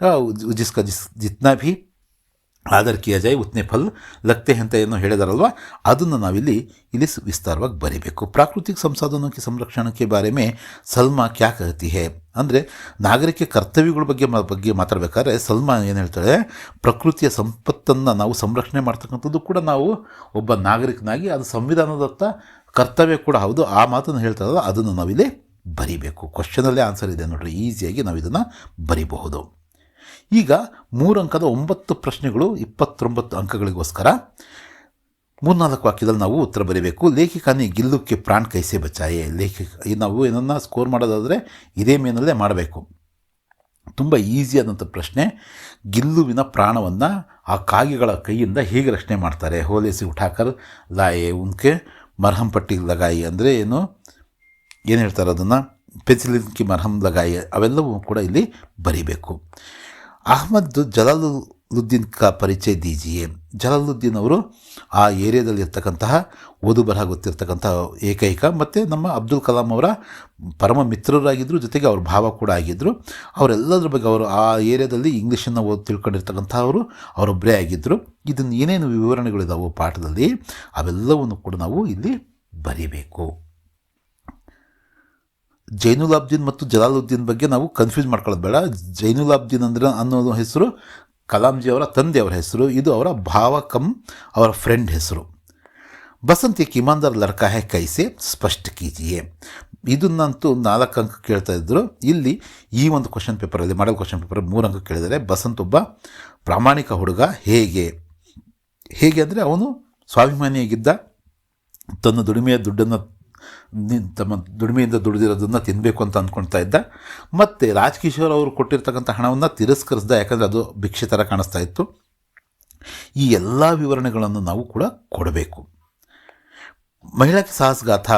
Speaker 1: ಆ, ಜಿಸ್ಕಾ ಜಿಸ್ ಜಿತ್ನಾ ಭಿ ಆದರ್ ಕಿಯ ಜೈ ಉತ್ನೆ ಫಲ್, ಲಕ್ತೆ ಅಂತ ಏನೋ ಹೇಳಿದಾರಲ್ವ? ಅದನ್ನು ನಾವಿಲ್ಲಿ ಇಲ್ಲಿ ವಿಸ್ತಾರವಾಗಿ ಬರೀಬೇಕು. ಪ್ರಾಕೃತಿಕ ಸಂಸಾಧನಕ್ಕೆ, ಸಂರಕ್ಷಣಕ್ಕೆ ಬಾರಿ ಮೇ ಸಲ್ಮಾ ಕ್ಯಾ ಕಹತಿ ಹೇ? ಅಂದರೆ ನಾಗರಿಕ ಕರ್ತವ್ಯಗಳ ಬಗ್ಗೆ ಬಗ್ಗೆ ಮಾತಾಡಬೇಕಾದ್ರೆ ಸಲ್ಮಾ ಏನು ಹೇಳ್ತಾಳೆ? ಪ್ರಕೃತಿಯ ಸಂಪತ್ತನ್ನು ನಾವು ಸಂರಕ್ಷಣೆ ಮಾಡ್ತಕ್ಕಂಥದ್ದು ಕೂಡ ನಾವು ಒಬ್ಬ ನಾಗರಿಕನಾಗಿ, ಅದು ಸಂವಿಧಾನದತ್ತ ಕರ್ತವ್ಯ ಕೂಡ ಹೌದು. ಆ ಮಾತನ್ನು ಹೇಳ್ತಾರಲ್ಲ, ಅದನ್ನು ನಾವಿಲ್ಲಿ ಬರೀಬೇಕು. ಕ್ವಶನಲ್ಲೇ ಆನ್ಸರ್ ಇದೆ ನೋಡಿರಿ. ಈಸಿಯಾಗಿ ನಾವು ಇದನ್ನು ಬರಿಬಹುದು. ಈಗ ಮೂರು ಅಂಕದ ಒಂಬತ್ತು ಪ್ರಶ್ನೆಗಳು ಇಪ್ಪತ್ತೊಂಬತ್ತು ಅಂಕಗಳಿಗೋಸ್ಕರ. ಮೂರ್ನಾಲ್ಕು ವಾಕ್ಯದಲ್ಲಿ ನಾವು ಉತ್ತರ ಬರೀಬೇಕು. ಲೇಖಿಕಾನಿ ಗಿಲ್ಲುಕ್ಕೆ ಪ್ರಾಣ್ ಕೈಸೆ ಬಚಾಯೆ ಲೇಖಿಕ ನಾವು ಏನನ್ನ ಸ್ಕೋರ್ ಮಾಡೋದಾದರೆ ಇದೇ ಮೇನಲ್ಲೇ ಮಾಡಬೇಕು. ತುಂಬ ಈಸಿಯಾದಂಥ ಪ್ರಶ್ನೆ. ಗಿಲ್ಲುವಿನ ಪ್ರಾಣವನ್ನು ಆ ಕಾಗೆಗಳ ಕೈಯಿಂದ ಹೇಗೆ ರಕ್ಷಣೆ ಮಾಡ್ತಾರೆ? ಹೋಲೇಸಿ ಉಠಾಕರ್, ಲಾಯೆ ಉನ್ಕೆ, ಮರಹಂ ಪಟ್ಟಿ ಲಗಾಯಿ ಅಂದರೆ ಏನು? ಏನು ಹೇಳ್ತಾರೆ ಅದನ್ನು? ಪೆನ್ಸಿಲಿನ್ಕಿ ಮರಹಂ ಲಗಾಯಿ ಅವೆಲ್ಲವೂ ಕೂಡ ಇಲ್ಲಿ ಬರೀಬೇಕು. ಅಹಮದ್ ಜಲಾಲುದ್ದೀನ್ ಕಾ ಪರಿಚಯ ದೀಜಿಯೇ. ಜಲಾಲುದ್ದೀನ್ ಅವರು ಆ ಏರಿಯಾದಲ್ಲಿ ಇರ್ತಕ್ಕಂತಹ ಓದು ಬರಹ ಗೊತ್ತಿರ್ತಕ್ಕಂತಹ ಏಕೈಕ ಮತ್ತು ನಮ್ಮ ಅಬ್ದುಲ್ ಕಲಾಂ ಅವರ ಪರಮ ಮಿತ್ರರಾಗಿದ್ದರು ಜೊತೆಗೆ ಅವ್ರ ಭಾವ ಕೂಡ ಆಗಿದ್ದರು ಅವರೆಲ್ಲದ್ರ ಬಗ್ಗೆ ಅವರು ಆ ಏರಿಯಾದಲ್ಲಿ ಇಂಗ್ಲೀಷನ್ನು ಓದಿ ತಿಳ್ಕೊಂಡಿರ್ತಕ್ಕಂಥವರು ಅವರೊಬ್ಬರೇ ಆಗಿದ್ದರು ಇದನ್ನು ಏನೇನು ವಿವರಣೆಗಳಿದಾವೋ ಪಾಠದಲ್ಲಿ ಅವೆಲ್ಲವನ್ನು ಕೂಡ ನಾವು ಇಲ್ಲಿ ಬರೀಬೇಕು. ಜೈನುಲಾಬ್ದೀನ್ ಮತ್ತು ಜಲಾಲುದ್ದೀನ್ ಬಗ್ಗೆ ನಾವು ಕನ್ಫ್ಯೂಸ್ ಮಾಡ್ಕೊಳ್ಳೋದು ಬೇಡ. ಜೈನುಲಾಬ್ದೀನ್ ಅಂದ್ರೆ ಅನ್ನೋದು ಹೆಸರು ಕಲಾಂಜಿ ಅವರ ತಂದೆಯವರ ಹೆಸರು, ಇದು ಅವರ ಭಾವಕಂ ಅವರ ಫ್ರೆಂಡ್ ಹೆಸರು. ಬಸಂತಿ ಕಿಮಾಂದರ್ ಲರ್ಕಾ ಹೇ ಕೈಸೆ ಸ್ಪಷ್ಟ ಕೀಜಿಯೇ. ಇದನ್ನಂತೂ ನಾಲ್ಕು ಅಂಕ ಕೇಳ್ತಾ ಇದ್ದರು ಇಲ್ಲಿ ಈ ಒಂದು ಕ್ವಶನ್ ಪೇಪರಲ್ಲಿ ಮಾಡಲ್ ಕ್ವಶನ್ ಪೇಪರ್ ಮೂರು ಅಂಕ ಕೇಳಿದರೆ ಬಸಂತ್ ಒಬ್ಬ ಪ್ರಾಮಾಣಿಕ ಹುಡುಗ. ಹೇಗೆ? ಹೇಗೆ ಅಂದರೆ ಅವನು ಸ್ವಾಭಿಮಾನಿಯಾಗಿದ್ದ, ತನ್ನ ದುಡಿಮೆಯ ದುಡ್ಡನ್ನು ತಮ್ಮ ದುಡಿಮೆಯಿಂದ ದುಡಿದಿರೋದನ್ನು ತಿನ್ನಬೇಕು ಅಂತ ಅಂದ್ಕೊಳ್ತಾ ಇದ್ದ. ಮತ್ತು ರಾಜ್ಕಿಶೋರ್ ಅವರು ಕೊಟ್ಟಿರ್ತಕ್ಕಂಥ ಹಣವನ್ನು ತಿರಸ್ಕರಿಸ್ದ, ಯಾಕಂದರೆ ಅದು ಭಿಕ್ಷೆ ಥರ ಕಾಣಿಸ್ತಾ ಇತ್ತು. ಈ ಎಲ್ಲ ವಿವರಣೆಗಳನ್ನು ನಾವು ಕೂಡ ಕೊಡಬೇಕು. ಮಹಿಳಾ ಸಾಹಸಗಾಥ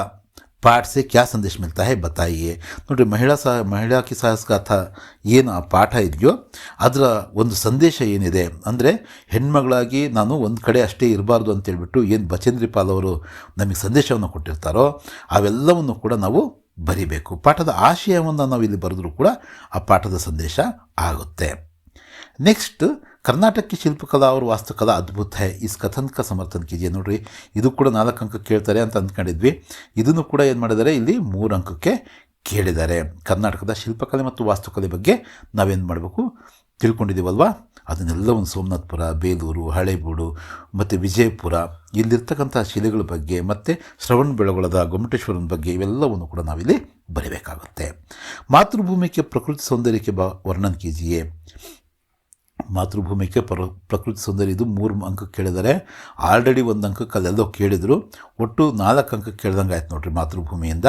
Speaker 1: पाठ से क्या संदेश मिलता है बताइए ನೋಡಿರಿ ಮಹಿಳಾ ಸಹ ಮಹಿಳಾ ಕಿ ಸಾಹಸ್ ಗಾಥಾ ಏನು ಆ ಪಾಠ ಇದೆಯೋ ಅದರ ಒಂದು ಸಂದೇಶ ಏನಿದೆ ಅಂದರೆ ಹೆಣ್ಮಗಳಾಗಿ ನಾನು ಒಂದು ಕಡೆ ಅಷ್ಟೇ ಇರಬಾರ್ದು ಅಂತೇಳ್ಬಿಟ್ಟು ಏನು ಬಚೇಂದ್ರಿ ಪಾಲ್ ಅವರು ನಮಗೆ ಸಂದೇಶವನ್ನು ಕೊಟ್ಟಿರ್ತಾರೋ ಅವೆಲ್ಲವನ್ನು ಕೂಡ ನಾವು ಬರಿಬೇಕು ಪಾಠದ ಆಶಯವನ್ನು ನಾವು ಇಲ್ಲಿ ಬರೆದ್ರೂ ಕೂಡ ಆ ಪಾಠದ ಸಂದೇಶ ಆಗುತ್ತೆ ನೆಕ್ಸ್ಟ್ ಕರ್ನಾಟಕ की ಶಿಲ್ಪಕಲಾ और ವಾಸ್ತುಕಲಾ ಅದ್ಭುತ है इस ಕಥನ್ का ಸಮರ್ಥನ್ ಕೀಜಿಯೇ ನೋಡ್ರಿ ಇದು ಕೂಡ ನಾಲ್ಕು ಅಂಕ ಕೇಳ್ತಾರೆ ಅಂತ ಅಂದ್ಕೊಂಡಿದ್ವಿ ಇದನ್ನು ಕೂಡ ಏನು ಮಾಡಿದ್ದಾರೆ ಇಲ್ಲಿ ಮೂರು ಅಂಕಕ್ಕೆ ಕೇಳಿದ್ದಾರೆ ಕರ್ನಾಟಕದ ಶಿಲ್ಪಕಲೆ ಮತ್ತು ವಾಸ್ತುಕಲೆ ಬಗ್ಗೆ ನಾವೇನು ಮಾಡಬೇಕು ತಿಳ್ಕೊಂಡಿದ್ದೀವಲ್ವಾ ಅದನ್ನೆಲ್ಲವನ್ನು ಸೋಮನಾಥ್ಪುರ ಬೇಲೂರು ಹಳೇಬೀಡು ಮತ್ತು ವಿಜಯಪುರ ಇಲ್ಲಿರ್ತಕ್ಕಂಥ ಶಿಲೆಗಳ ಬಗ್ಗೆ ಮತ್ತು ಶ್ರವಣ ಬೆಳಗೊಳದ ಗೊಮ್ಮಟೇಶ್ವರನ ಬಗ್ಗೆ ಇವೆಲ್ಲವನ್ನು ಕೂಡ ನಾವಿಲ್ಲಿ ಬರೀಬೇಕಾಗುತ್ತೆ ಮಾತೃಭೂಮಿಗೆ ಪ್ರಕೃತಿ ಸೌಂದರ್ಯಕ್ಕೆ ಬ ವರ್ಣನ್ ಕೀಜಿಯೇ ಮಾತೃಭೂಮಿಕೆ ಪ್ರ, ಪ್ರಕೃತಿ ಸೌಂದರ್ಯ ಇದು ಮೂರು ಅಂಕ ಕೇಳಿದ್ದಾರೆ. ಆಲ್ರೆಡಿ ಒಂದು ಅಂಕಕ್ಕೆ ಅಲ್ಲೆಲ್ಲೋ ಕೇಳಿದರು. ಒಟ್ಟು ನಾಲ್ಕು ಅಂಕ ಕೇಳ್ದಂಗೆ ಆಯ್ತು ನೋಡಿರಿ ಮಾತೃಭೂಮಿಯಿಂದ.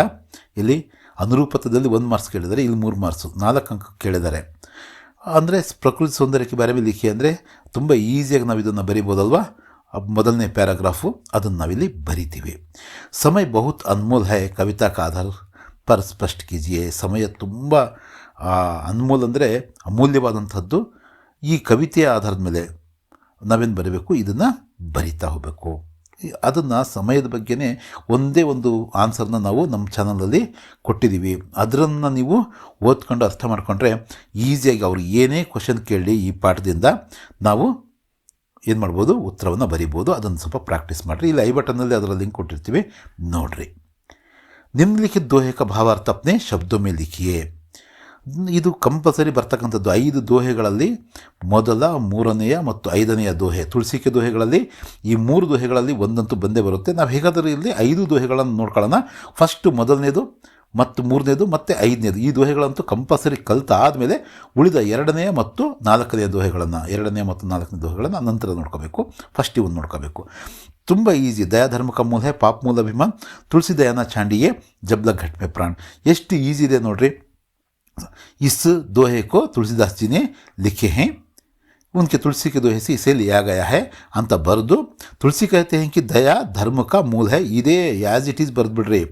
Speaker 1: ಇಲ್ಲಿ ಅನುರೂಪತದಲ್ಲಿ ಒಂದು ಮಾರ್ಕ್ಸ್ ಕೇಳಿದರೆ ಇಲ್ಲಿ ಮೂರು ಮಾರ್ಕ್ಸು ನಾಲ್ಕು ಅಂಕ ಕೇಳಿದ್ದಾರೆ. ಅಂದರೆ ಪ್ರಕೃತಿ ಸೌಂದರ್ಯಕ್ಕೆ ಬೇರೆ ಲಿಖಿ ಅಂದರೆ ತುಂಬ ಈಸಿಯಾಗಿ ನಾವು ಇದನ್ನು ಬರಿಬೋದಲ್ವಾ? ಮೊದಲನೇ ಪ್ಯಾರಾಗ್ರಾಫು ಅದನ್ನು ನಾವಿಲ್ಲಿ ಬರಿತೀವಿ. ಸಮಯ ಬಹುತ್ ಅನ್ಮೋಲ್ ಹೈ, ಕವಿತಾ ಕಾಧರ್ ಪರ್, ಸ್ಪಷ್ಟ ಕೀಜಿಯೇ. ಸಮಯ ತುಂಬ ಅನ್ಮೋಲ್ ಅಂದರೆ ಅಮೂಲ್ಯವಾದಂಥದ್ದು. ಈ ಕವಿತೆಯ ಆಧಾರದ ಮೇಲೆ ನಾವೇನು ಬರೀಬೇಕು? ಇದನ್ನು ಬರಿತಾ ಹೋಗಬೇಕು. ಅದನ್ನು ಸಮಯದ ಬಗ್ಗೆನೇ ಒಂದೇ ಒಂದು ಆನ್ಸರ್ನ ನಾವು ನಮ್ಮ ಚಾನಲಲ್ಲಿ ಕೊಟ್ಟಿದ್ದೀವಿ ಅದರನ್ನು ನೀವು ಓದ್ಕೊಂಡು ಅರ್ಥ ಮಾಡಿಕೊಂಡ್ರೆ ಈಸಿಯಾಗಿ ಅವರು ಏನೇ ಕ್ವಶನ್ ಕೇಳಿ ಈ ಪಾಠದಿಂದ ನಾವು ಏನು ಮಾಡ್ಬೋದು? ಉತ್ತರವನ್ನು ಬರಿಬೋದು. ಅದನ್ನು ಸ್ವಲ್ಪ ಪ್ರಾಕ್ಟೀಸ್ ಮಾಡಿರಿ. ಇಲ್ಲಿ ಐ ಬಟನ್ನಲ್ಲಿ ಅದರ ಲಿಂಕ್ ಕೊಟ್ಟಿರ್ತೀವಿ. ನೋಡಿರಿ. ನಿಮ್ಲಿಖಿತ ದೋಹಕ ಭಾವಾರ್ಥಪ್ನೆ ಶಬ್ದೊಮ್ಮೆ ಲಿಖಿಯೇ. ಇದು ಕಂಪಲ್ಸರಿ ಬರ್ತಕ್ಕಂಥದ್ದು ಐದು ದೋಹೆಗಳಲ್ಲಿ ಮೊದಲ, ಮೂರನೆಯ ಮತ್ತು ಐದನೆಯ ದೋಹೆ, ತುಳಸಿಕೆ ದೋಹೆಗಳಲ್ಲಿ ಈ ಮೂರು ದೋಹೆಗಳಲ್ಲಿ ಒಂದಂತೂ ಬಂದೇ ಬರುತ್ತೆ. ನಾವು ಹೇಗಾದರೂ ಇಲ್ಲಿ ಐದು ದೋಹೆಗಳನ್ನು ನೋಡ್ಕೊಳ್ಳೋಣ. ಫಸ್ಟ್ ಮೊದಲನೇದು ಮತ್ತು ಮೂರನೇದು ಮತ್ತು ಐದನೇದು. ಈ ದೋಹೆಗಳಂತೂ ಕಂಪಲ್ಸರಿ ಕಲಿತಾದಮೇಲೆ ಉಳಿದ ಎರಡನೆಯ ಮತ್ತು ನಾಲ್ಕನೆಯ ದೋಹೆಗಳನ್ನು ಎರಡನೇ ಮತ್ತು ನಾಲ್ಕನೇ ದೋಹೆಗಳನ್ನು ನಂತರ ನೋಡ್ಕೋಬೇಕು. ಫಸ್ಟ್ ಇವನ್ನು ನೋಡ್ಕೋಬೇಕು. ತುಂಬ ಈಸಿ. ದಯಾಧರ್ಮಕ ಮೂಲೆ, ಪಾಪ್ ಮೂಲ ಭೀಮ ತುಳಸಿ ದಯಾನ ಚಾಂಡಿಗೆ ಜಬ್ಲ ಘಟ್ಮೆ ಪ್ರಾಣ್ ಎಷ್ಟು ಈಸಿ ಇದೆ ನೋಡ್ರಿ. इस दोहे को तुलसीदास जी ने लिखे हैं उनके तुलसी के दोहे से इसे लिया गया है ಅಂತ ಬರೆದು ತುಳಸಿ कहते हैं कि दया धर्म का मूल है ಇದೇ ಯಾಸ್ ಇಟ್ ಈಸ್ ಬರೆದು ಬಿಡ್ರಿ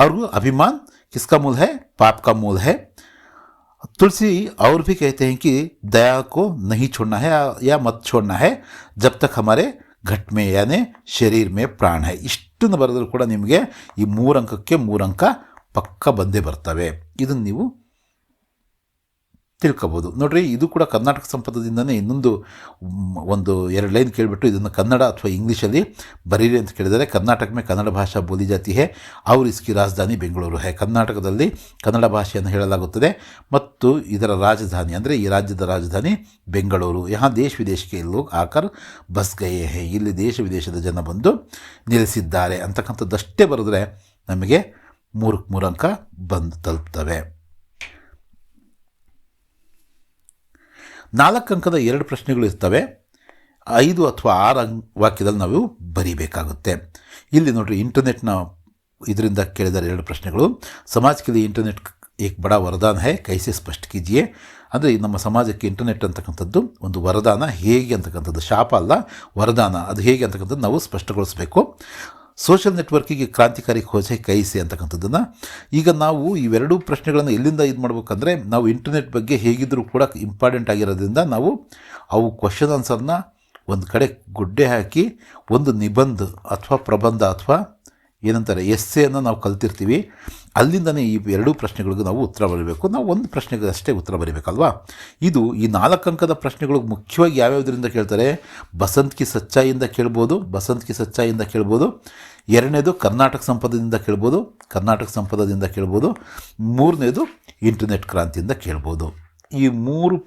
Speaker 1: ಅವ್ರಿಗೂ ಅಭಿಮಾನ್ किसका मूल है पाप का मूल है तुलसी और भी कहते हैं कि दया को नहीं छोड़ना है या मत छोड़ना है जब तक हमारे घट में यानी शरीर में ಪ್ರಾಣ है ಇಷ್ಟನ್ನು ಬರೆದರೂ ಕೂಡ ನಿಮಗೆ ಈ ಮೂರಂಕಕ್ಕೆ ಮೂರಂಕ ಪಕ್ಕ ಬಂದೇ ಬರ್ತವೆ ಇದನ್ನು ನೀವು ತಿಳ್ಕೊಬೋದು. ನೋಡ್ರಿ, ಇದು ಕೂಡ ಕರ್ನಾಟಕ ಸಂಪದದಿಂದನೇ ಇನ್ನೊಂದು ಒಂದು ಎರಡು ಲೈನ್ ಕೇಳಿಬಿಟ್ಟು ಇದನ್ನು ಕನ್ನಡ ಅಥವಾ ಇಂಗ್ಲೀಷಲ್ಲಿ ಬರೀರಿ ಅಂತ ಕೇಳಿದರೆ ಕರ್ನಾಟಕ ಮೇ ಕನ್ನಡ ಭಾಷಾ ಬೋಲಿ ಜಾತಿ ಹೇ, ಅವ್ರ ಇಸ್ಕಿ ರಾಜಧಾನಿ ಬೆಂಗಳೂರು ಹೇ. ಕರ್ನಾಟಕದಲ್ಲಿ ಕನ್ನಡ ಭಾಷೆಯನ್ನು ಹೇಳಲಾಗುತ್ತದೆ. ಮತ್ತು ಇದರ ರಾಜಧಾನಿ ಅಂದರೆ ಈ ರಾಜ್ಯದ ರಾಜಧಾನಿ ಬೆಂಗಳೂರು. ಯಾ ದೇಶ ವಿದೇಶಕ್ಕೆ ಲೋಗ್ ಆಕರ್ ಬಸ್ ಗಯೇ ಹೇ. ಇಲ್ಲಿ ದೇಶ ವಿದೇಶದ ಜನ ಬಂದು ನೆಲೆಸಿದ್ದಾರೆ. ಅಂತಕ್ಕಂಥದ್ದಷ್ಟೇ ಬರೆದ್ರೆ ನಮಗೆ ಮೂರು ಮೂರಂಕ ಬಂದು ತಲುಪ್ತವೆ. ನಾಲ್ಕು ಅಂಕದ ಎರಡು ಪ್ರಶ್ನೆಗಳು ಇರ್ತವೆ. ಐದು ಅಥವಾ ಆರು ವಾಕ್ಯದಲ್ಲಿ ನಾವು ಬರೀಬೇಕಾಗುತ್ತೆ. ಇಲ್ಲಿ ನೋಡಿರಿ, ಇಂಟರ್ನೆಟ್ನ ಇದರಿಂದ ಕೇಳಿದರೆ ಎರಡು ಪ್ರಶ್ನೆಗಳು. ಸಮಾಜಕ್ಕೆ ಇಂಟರ್ನೆಟ್ ಏಕ್ ಬಡ ವರದಾನ ಹೇ, ಕೈಸೆ ಸ್ಪಷ್ಟ ಕೀಜಿಯೇ. ಅಂದರೆ ನಮ್ಮ ಸಮಾಜಕ್ಕೆ ಇಂಟರ್ನೆಟ್ ಅಂತಕ್ಕಂಥದ್ದು ಒಂದು ವರದಾನ ಹೇಗೆ ಅಂತಕ್ಕಂಥದ್ದು, ಶಾಪ ಅಲ್ಲ, ವರದಾನ ಅದು ಹೇಗೆ ಅಂತಕ್ಕಂಥದ್ದು ನಾವು ಸ್ಪಷ್ಟಗೊಳಿಸಬೇಕು. ಸೋಷಿಯಲ್ ನೆಟ್ವರ್ಕಿಗೆ ಕ್ರಾಂತಿಕಾರಿ ಖೋಜೆ ಕೈಸಿ ಅಂತಕ್ಕಂಥದ್ದನ್ನು ಈಗ ನಾವು ಇವೆರಡೂ ಪ್ರಶ್ನೆಗಳನ್ನು ಎಲ್ಲಿಂದ ಇದು ಮಾಡ್ಬೇಕಂದ್ರೆ ನಾವು ಇಂಟರ್ನೆಟ್ ಬಗ್ಗೆ ಹೇಗಿದ್ದರೂ ಕೂಡ ಇಂಪಾರ್ಟೆಂಟ್ ಆಗಿರೋದ್ರಿಂದ ನಾವು ಅವು ಕ್ವಶನ್ ಆನ್ಸರ್ನ ಒಂದು ಕಡೆ ಗುಡ್ಡೆ ಹಾಕಿ ಒಂದು ನಿಬಂಧ ಅಥವಾ ಪ್ರಬಂಧ ಅಥವಾ ಏನಂತಾರೆ ಎಸ್ಸೆಯನ್ನು ನಾವು ಕಲ್ತಿರ್ತೀವಿ. ಅಲ್ಲಿಂದನೇ ಈ ಎರಡೂ ಪ್ರಶ್ನೆಗಳಿಗೂ ನಾವು ಉತ್ತರ ಬರೀಬೇಕು. ನಾವು ಒಂದು ಪ್ರಶ್ನೆಗೆ ಅಷ್ಟೇ ಉತ್ತರ ಬರೀಬೇಕಲ್ವಾ? ಇದು ಈ ನಾಲ್ಕು ಅಂಕದ ಪ್ರಶ್ನೆಗಳು ಮುಖ್ಯವಾಗಿ ಯಾವ್ಯಾವುದರಿಂದ ಕೇಳ್ತಾರೆ? ಬಸಂತ್ ಕಿ ಸಚ್ಚಾಯಿಂದ ಕೇಳ್ಬೋದು, ಬಸಂತ್ ಕಿ ಸಚ್ಚಾಯಿಂದ ಕೇಳ್ಬೋದು. ಎರಡನೇದು ಕರ್ನಾಟಕ ಸಂಪದದಿಂದ ಕೇಳ್ಬೋದು, ಕರ್ನಾಟಕ ಸಂಪದದಿಂದ ಕೇಳ್ಬೋದು. ಮೂರನೇದು ಇಂಟರ್ನೆಟ್ ಕ್ರಾಂತಿಯಿಂದ ಕೇಳ್ಬೋದು. ಈ ಮೂರು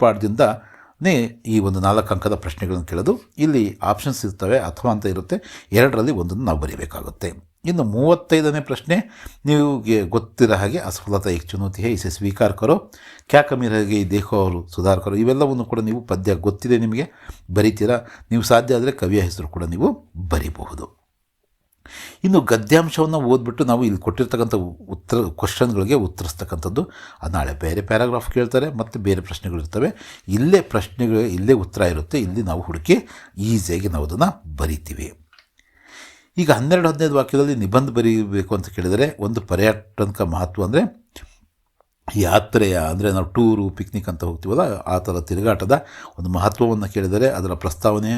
Speaker 1: ಪಾಠದಿಂದನೇ ಈ ಒಂದು ನಾಲ್ಕು ಅಂಕದ ಪ್ರಶ್ನೆಗಳನ್ನು ಕೇಳೋದು. ಇಲ್ಲಿ ಆಪ್ಷನ್ಸ್ ಇರ್ತವೆ ಅಥವಾ ಅಂತ ಇರುತ್ತೆ. ಎರಡರಲ್ಲಿ ಒಂದನ್ನು ನಾವು ಬರೀಬೇಕಾಗುತ್ತೆ. ಇನ್ನು ಮೂವತ್ತೈದನೇ ಪ್ರಶ್ನೆ, ನಿಮಗೆ ಗೊತ್ತಿರೋ ಹಾಗೆ ಅಸಫಲತಾ ಏಕ್ ಚುನೌತಿ ಹೇ ಇಸೆ ಸ್ವೀಕಾರಕರು ಕ್ಯಾ ಕಮ್ಮಿ ಹಾಗೆ ದೇಖೋ ಅವರು ಸುಧಾರ ಕರೋ ಇವೆಲ್ಲವನ್ನು ಕೂಡ ನೀವು ಪದ್ಯ ಗೊತ್ತಿದೆ ನಿಮಗೆ, ಬರೀತೀರಾ? ನೀವು ಸಾಧ್ಯ ಆದರೆ ಕವಿಯ ಹೆಸರು ಕೂಡ ನೀವು ಬರೀಬಹುದು. ಇನ್ನು ಗದ್ಯಾಂಶವನ್ನು ಓದ್ಬಿಟ್ಟು ನಾವು ಇಲ್ಲಿ ಕೊಟ್ಟಿರ್ತಕ್ಕಂಥ ಉತ್ತರ ಕ್ವಶನ್ಗಳಿಗೆ ಉತ್ತರಿಸ್ತಕ್ಕಂಥದ್ದು, ಅದು ನಾಳೆ ಬೇರೆ ಪ್ಯಾರಾಗ್ರಾಫ್ ಕೇಳ್ತಾರೆ, ಮತ್ತು ಬೇರೆ ಪ್ರಶ್ನೆಗಳು ಇರ್ತವೆ. ಇಲ್ಲೇ ಪ್ರಶ್ನೆಗಳು ಇಲ್ಲೇ ಉತ್ತರ ಇರುತ್ತೆ. ಇಲ್ಲಿ ನಾವು ಹುಡುಕಿ ಈಸಿಯಾಗಿ ನಾವು ಅದನ್ನು ಬರಿತೀವಿ. ಈಗ ಹನ್ನೆರಡು, ಹದಿನೈದು ವಾಕ್ಯದಲ್ಲಿ ನಿಬಂಧ ಬರೀಬೇಕು ಅಂತ ಕೇಳಿದರೆ, ಒಂದು ಪರ್ಯಟನಕ ಮಹತ್ವ ಅಂದರೆ ಯಾತ್ರೆಯ ಅಂದರೆ ನಾವು ಟೂರು ಪಿಕ್ನಿಕ್ ಅಂತ ಹೋಗ್ತೀವಲ್ಲ, ಆ ಥರ ತಿರುಗಾಟದ ಒಂದು ಮಹತ್ವವನ್ನು ಕೇಳಿದರೆ, ಅದರ ಪ್ರಸ್ತಾವನೆ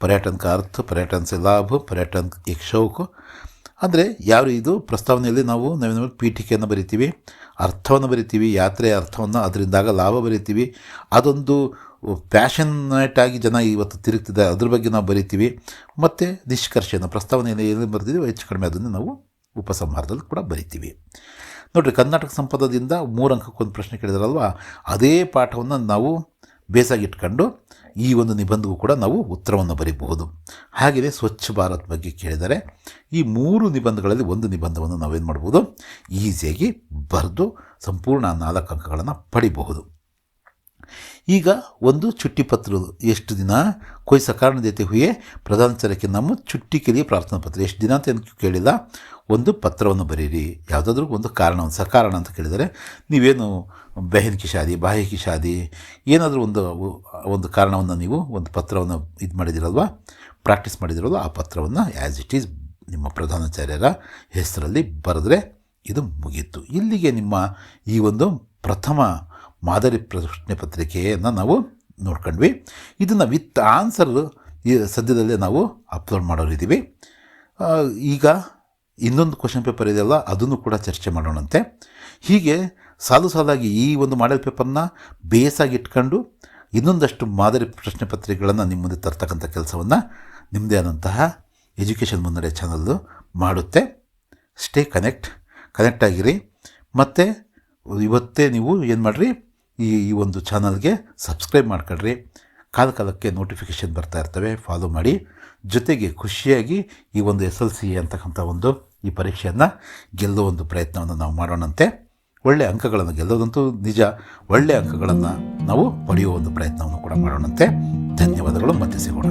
Speaker 1: ಪರ್ಯಟನ का अर्थ पर्यटन से लाभ पर्यटन एक शौक ಅಂದರೆ ಯಾವ ಇದು ಪ್ರಸ್ತಾವನೆಯಲ್ಲಿ ನಾವು ನಾವೇನು ಪೀಠಿಕೆಯನ್ನು ಬರಿತೀವಿ ಅರ್ಥವನ್ನು ಬರಿತೀವಿ ಯಾತ್ರೆಯ ಅರ್ಥವನ್ನು ಅದರಿಂದಾಗ ಲಾಭ ಬರಿತೀವಿ ಅದೊಂದು ಪ್ಯಾಷನೇಟ್ ಆಗಿ ಜನ ಇವತ್ತು ತಿರುಗ್ತಿದ್ದಾರೆ ಅದ್ರ ಬಗ್ಗೆ ನಾವು ಬರಿತೀವಿ ಮತ್ತು ನಿಷ್ಕರ್ಷೆಯನ್ನು ಪ್ರಸ್ತಾವನೆಯಲ್ಲಿ ಏನು ಬರೆದಿದ್ದೀವಿ ಹೆಚ್ಚು ಕಡಿಮೆ ಅದನ್ನು ನಾವು ಉಪಸಂಹಾರದಲ್ಲಿ ಕೂಡ ಬರಿತೀವಿ ನೋಡಿರಿ ಕರ್ನಾಟಕ ಸಂಪದದಿಂದ ಮೂರು ಅಂಕಕ್ಕೊಂದು ಪ್ರಶ್ನೆ ಕೇಳಿದಾರಲ್ವ ಅದೇ ಪಾಠವನ್ನು ನಾವು ಬೇಸಾಗಿಟ್ಕೊಂಡು ಈ ಒಂದು ನಿಬಂಧಗೂ ಕೂಡ ನಾವು ಉತ್ತರವನ್ನು ಬರೀಬಹುದು. ಹಾಗೆಯೇ ಸ್ವಚ್ಛ ಭಾರತ್ ಬಗ್ಗೆ ಕೇಳಿದರೆ, ಈ ಮೂರು ನಿಬಂಧಗಳಲ್ಲಿ ಒಂದು ನಿಬಂಧವನ್ನು ನಾವೇನು ಮಾಡ್ಬೋದು ಈಸಿಯಾಗಿ ಬರೆದು ಸಂಪೂರ್ಣ ನಾಲ್ಕು ಅಂಕಗಳನ್ನು ಪಡಿಬಹುದು. ಈಗ ಒಂದು ಚುಟ್ಟಿ ಪತ್ರ ಎಷ್ಟು ದಿನ? ಕೊಯ್ ಸಕಾರಣ ದೇತೆ ಹುಯೇ, ಪ್ರಧಾನ ಚರಕ್ಕೆ ನಮ್ಮ ಚುಟ್ಟಿ ಕೆಲಿಯೇ ಪ್ರಾರ್ಥನಾ ಪತ್ರ. ಎಷ್ಟು ದಿನ ಅಂತ ಏನು ಕೇಳಿಲ್ಲ? ಒಂದು ಪತ್ರವನ್ನು ಬರೀರಿ. ಯಾವುದಾದ್ರೂ ಒಂದು ಕಾರಣ ಒಂದು ಸಕಾರಣ ಅಂತ ಕೇಳಿದರೆ ನೀವೇನು ಬೆಹನ್ ಕಿ ಶಾದಿ ಬಾಹಿ ಕಿ ಶಾದಿ, ಏನಾದರೂ ಒಂದು ಒಂದು ಕಾರಣವನ್ನು ನೀವು ಒಂದು ಪತ್ರವನ್ನು ಇದು ಮಾಡಿದಿರಲ್ವ? ಪ್ರಾಕ್ಟೀಸ್ ಮಾಡಿದಿರಲ್ವ? ಆ ಪತ್ರವನ್ನು ಆ್ಯಸ್ ಇಟ್ ಈಸ್ ನಿಮ್ಮ ಪ್ರಧಾನಾಚಾರ್ಯರ ಹೆಸರಲ್ಲಿ ಬರೆದ್ರೆ ಇದು ಮುಗೀತು. ಇಲ್ಲಿಗೆ ನಿಮ್ಮ ಈ ಒಂದು ಪ್ರಥಮ ಮಾದರಿ ಪ್ರಶ್ನೆ ಪತ್ರಿಕೆಯನ್ನು ನಾವು ನೋಡ್ಕೊಂಡ್ವಿ. ಇದನ್ನು ವಿತ್ ಆನ್ಸರ್ ಈ ಸದ್ಯದಲ್ಲೇ ನಾವು ಅಪ್ಲೋಡ್ ಮಾಡೋರಿದ್ದೀವಿ ಈಗ ಇನ್ನೊಂದು ಕ್ವಶನ್ ಪೇಪರ್ ಇದೆಯಲ್ಲ, ಅದನ್ನು ಕೂಡ ಚರ್ಚೆ ಮಾಡೋಣಂತೆ. ಹೀಗೆ ಸಾಲು ಸಾಲಾಗಿ ಈ ಒಂದು ಮಾಡೆಲ್ ಪೇಪರ್ನ ಬೇಸಾಗಿ ಇಟ್ಕೊಂಡು ಇನ್ನೊಂದಷ್ಟು ಮಾದರಿ ಪ್ರಶ್ನೆ ಪತ್ರಿಕೆಗಳನ್ನು ನಿಮ್ಮ ಮುಂದೆ ತರ್ತಕ್ಕಂಥ ಕೆಲಸವನ್ನು ನಿಮ್ಮದೇ ಆದಂತಹ ಎಜುಕೇಷನ್ ಮುನ್ನಡೆ ಚಾನಲ್ಲು ಮಾಡುತ್ತೆ. ಸ್ಟೇ ಕನೆಕ್ಟ್ ಕನೆಕ್ಟ್ ಆಗಿರಿ. ಮತ್ತು ಇವತ್ತೇ ನೀವು ಏನು ಮಾಡಿರಿ? ಈ ಈ ಒಂದು ಚಾನಲ್ಗೆ ಸಬ್ಸ್ಕ್ರೈಬ್ ಮಾಡ್ಕೊಳ್ರಿ. ಕಾಲ ಕಾಲಕ್ಕೆ ನೋಟಿಫಿಕೇಷನ್ ಬರ್ತಾ ಇರ್ತವೆ ಫಾಲೋ ಮಾಡಿ. ಜೊತೆಗೆ ಖುಷಿಯಾಗಿ ಈ ಒಂದು ಎಸ್ ಎಲ್ ಸಿ ಅಂತಕ್ಕಂಥ ಒಂದು ಈ ಪರೀಕ್ಷೆಯನ್ನು ಗೆಲ್ಲೋ ಒಂದು ಪ್ರಯತ್ನವನ್ನು ನಾವು ಮಾಡೋಣಂತೆ. ಒಳ್ಳೆಯ ಅಂಕಗಳನ್ನು ಗೆಲ್ಲೋದಂತೂ ನಿಜ ಒಳ್ಳೆಯ ಅಂಕಗಳನ್ನು ನಾವು ಪಡೆಯುವ ಒಂದು ಪ್ರಯತ್ನವನ್ನು ಕೂಡ ಮಾಡೋಣಂತೆ. ಧನ್ಯವಾದಗಳು, ಮತ್ತೆ ಸಿಗೋಣ.